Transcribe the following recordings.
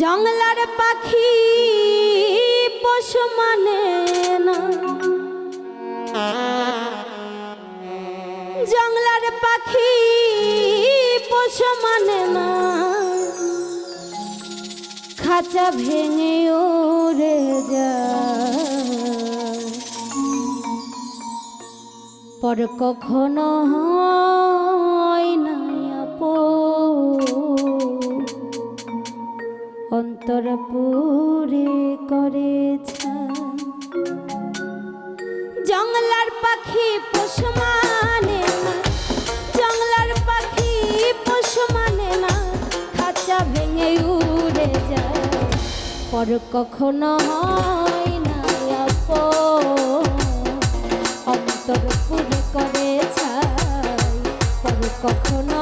জংলার পাখি পশু মানে না। জঙ্গলার পাখি পশু মানে না। খাঁচা ভেঙে ওরে যা পর কখনো হয় অন্তর পুরে করেছে। জঙ্গলার পাখি পশু মানে না, জঙ্গলার পাখি পশু মানে না, খাঁচা ভেঙে উড়ে যায়। পর কখনো হয় না অন্তর পুরে করে ছাই পর কখনো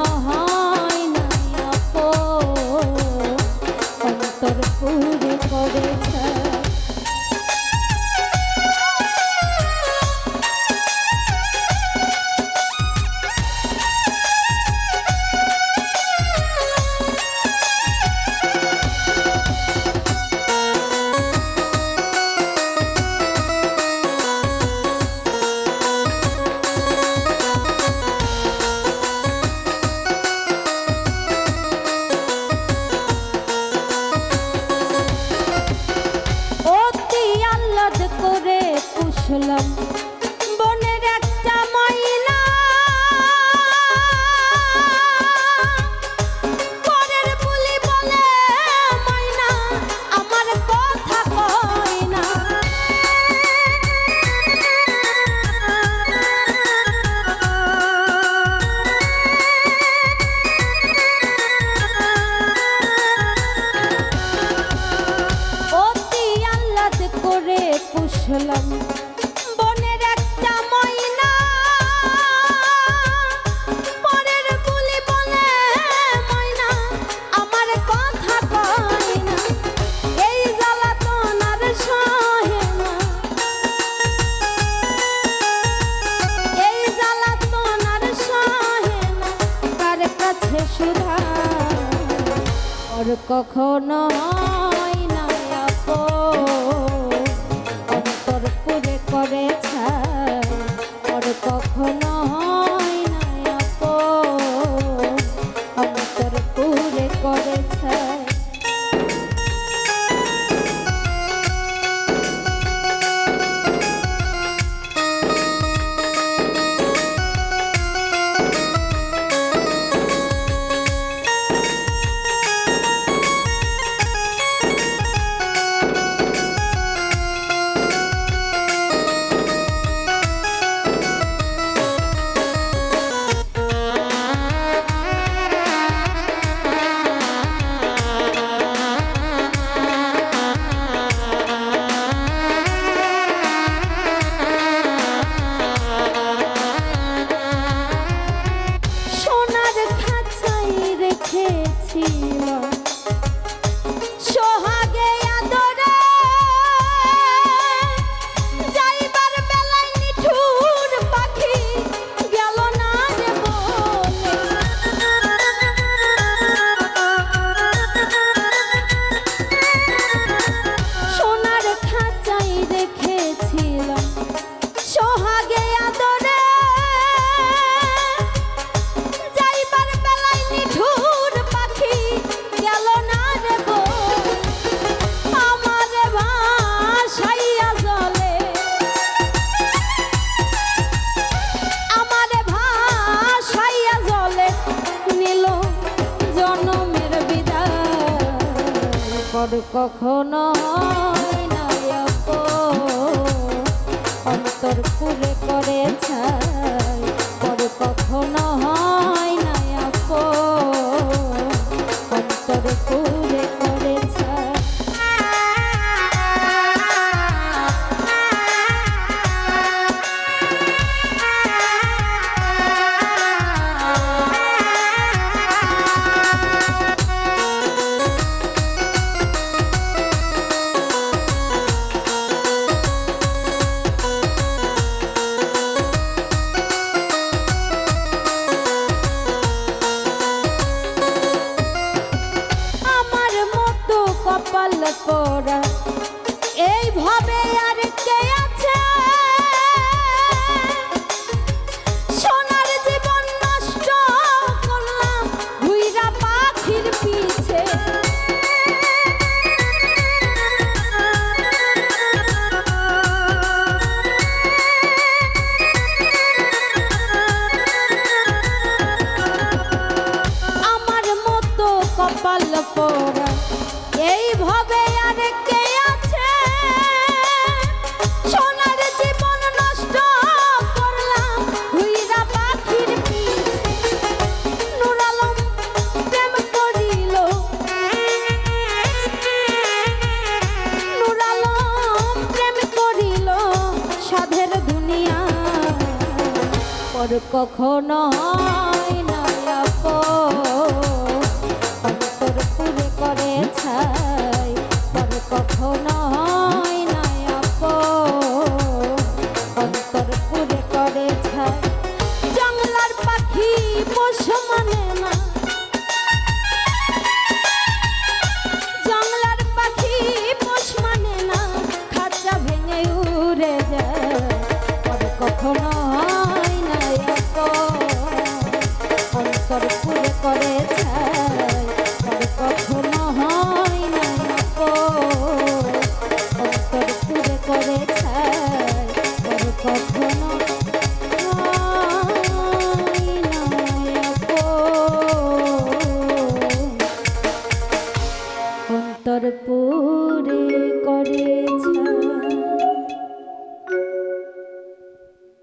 পুষলাম বনের একটা ময়না। পরের বুলি বলে, ময়না, আমার কথা কয় না। অতি আহ্লাদ করে পুষলাম। আর কখনো হয় না আপন। সোনার খাঁচাই কখনো পাল্লা করা এইভাবে আর কে সাধের দুনিয়া। পর কখনো হয় না